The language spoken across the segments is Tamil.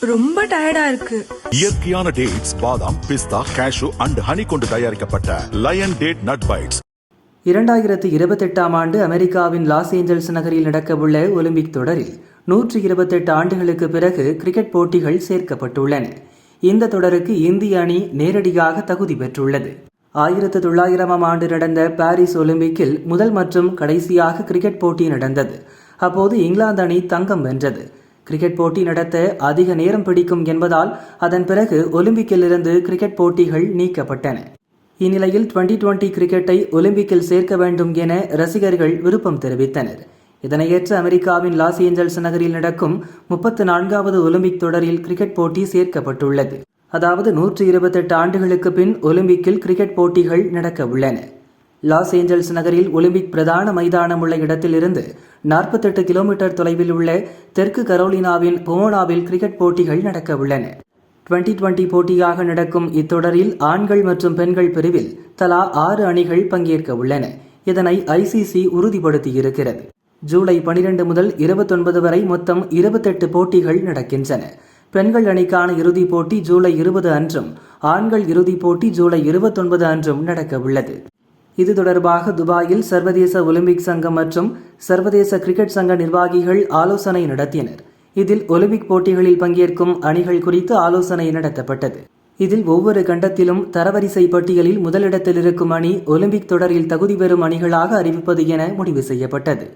ரொம்ப டயர்டா இருக்கு. இயற்கையான டேட்ஸ் பாதாம் பிஸ்தா கேஷு அண்ட் ஹனி கொண்டு தயாரிக்கப்பட்ட லயன் டேட் நட் பைட்ஸ் இரண்டாயிரத்து இருபத்தெட்டாம் ஆண்டு அமெரிக்காவின் லாஸ் ஏஞ்சல்ஸ் நகரில் நடக்கவுள்ள ஒலிம்பிக் தொடரில் நூற்றி இருபத்தெட்டு ஆண்டுகளுக்கு பிறகு கிரிக்கெட் போட்டிகள் சேர்க்கப்பட்டுள்ளன. இந்த தொடருக்கு இந்திய அணி நேரடியாக தகுதி பெற்றுள்ளது. ஆயிரத்து தொள்ளாயிரமாம் ஆண்டு நடந்த பாரிஸ் ஒலிம்பிக்கில் முதல் மற்றும் கடைசியாக கிரிக்கெட் போட்டி நடந்தது. அப்போது இங்கிலாந்து அணி தங்கம் வென்றது. கிரிக்கெட் போட்டி நடத்த அதிக நேரம் பிடிக்கும் என்பதால் அதன் பிறகு ஒலிம்பிக்கிலிருந்து கிரிக்கெட் போட்டிகள் நீக்கப்பட்டன. இந்நிலையில் டுவெண்டி டுவெண்டி கிரிக்கெட்டை ஒலிம்பிக்கில் சேர்க்க வேண்டும் என ரசிகர்கள் விருப்பம் தெரிவித்தனர். இதனையேற்று அமெரிக்காவின் லாஸ் ஏஞ்சல்ஸ் நகரில் நடக்கும் முப்பத்து நான்காவது ஒலிம்பிக் தொடரில் கிரிக்கெட் போட்டி சேர்க்கப்பட்டுள்ளது. அதாவது நூற்றி இருபத்தெட்டு ஆண்டுகளுக்கு பின் ஒலிம்பிக்கில் கிரிக்கெட் போட்டிகள் நடக்க உள்ளன. லாஸ் ஏஞ்சல்ஸ் நகரில் ஒலிம்பிக் பிரதான மைதானம் உள்ள இடத்திலிருந்து நாற்பத்தெட்டு கிலோமீட்டர் தொலைவில் உள்ள தெற்கு கரோலினாவின் போனாவில் கிரிக்கெட் போட்டிகள் நடக்க உள்ளன டுவெண்டி டுவெண்டி போட்டியாக நடக்கும் இத்தொடரில் ஆண்கள் மற்றும் பெண்கள் பிரிவில் தலா ஆறு அணிகள் பங்கேற்க உள்ளன இதனை ஐசிசி உறுதிப்படுத்தியிருக்கிறது. ஜூலை பனிரெண்டு முதல் இருபத்தொன்பது வரை மொத்தம் இருபத்தெட்டு போட்டிகள் நடக்கின்றன. பெண்கள் அணிக்கான இறுதிப் போட்டி ஜூலை இருபது அன்றும் ஆண்கள் இறுதிப் போட்டி ஜூலை இருபத்தொன்பது அன்றும் நடக்க உள்ளது இது தொடர்பாக துபாயில் சர்வதேச ஒலிம்பிக் சங்கம் மற்றும் சர்வதேச கிரிக்கெட் சங்க நிர்வாகிகள் ஆலோசனை நடத்தினர். இதில் ஒலிம்பிக் போட்டிகளில் பங்கேற்கும் அணிகள் குறித்து ஆலோசனை நடத்தப்பட்டது. இதில் ஒவ்வொரு கண்டத்திலும் தரவரிசை பட்டியலில் முதலிடத்தில் இருக்கும் அணி ஒலிம்பிக் தொடரில் தகுதி பெறும் அணிகளாக அறிவிப்பது என முடிவு செய்யப்பட்டது.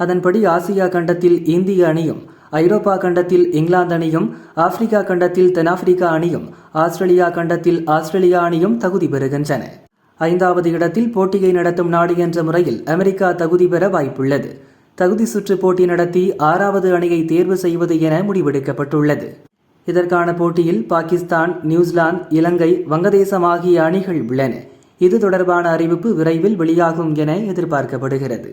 அதன்படி ஆசியா கண்டத்தில் இந்திய அணியும் ஐரோப்பா கண்டத்தில் இங்கிலாந்து அணியும் ஆப்பிரிக்கா கண்டத்தில் தென்னாப்பிரிக்கா அணியும் ஆஸ்திரேலியா கண்டத்தில் ஆஸ்திரேலியா அணியும் தகுதி பெறுகின்றன. ஐந்தாவது இடத்தில் போட்டியை நடத்தும் நாடு என்ற முறையில் அமெரிக்கா தகுதி பெற வாய்ப்புள்ளது. தகுதி சுற்று போட்டி நடத்தி ஆறாவது அணியை தேர்வு செய்வது என முடிவெடுக்கப்பட்டுள்ளது. இதற்கான போட்டியில் பாகிஸ்தான் நியூசிலாந்து இலங்கை வங்கதேசம் ஆகிய அணிகள் உள்ளன. இது தொடர்பான அறிவிப்பு விரைவில் வெளியாகும் என எதிர்பார்க்கப்படுகிறது.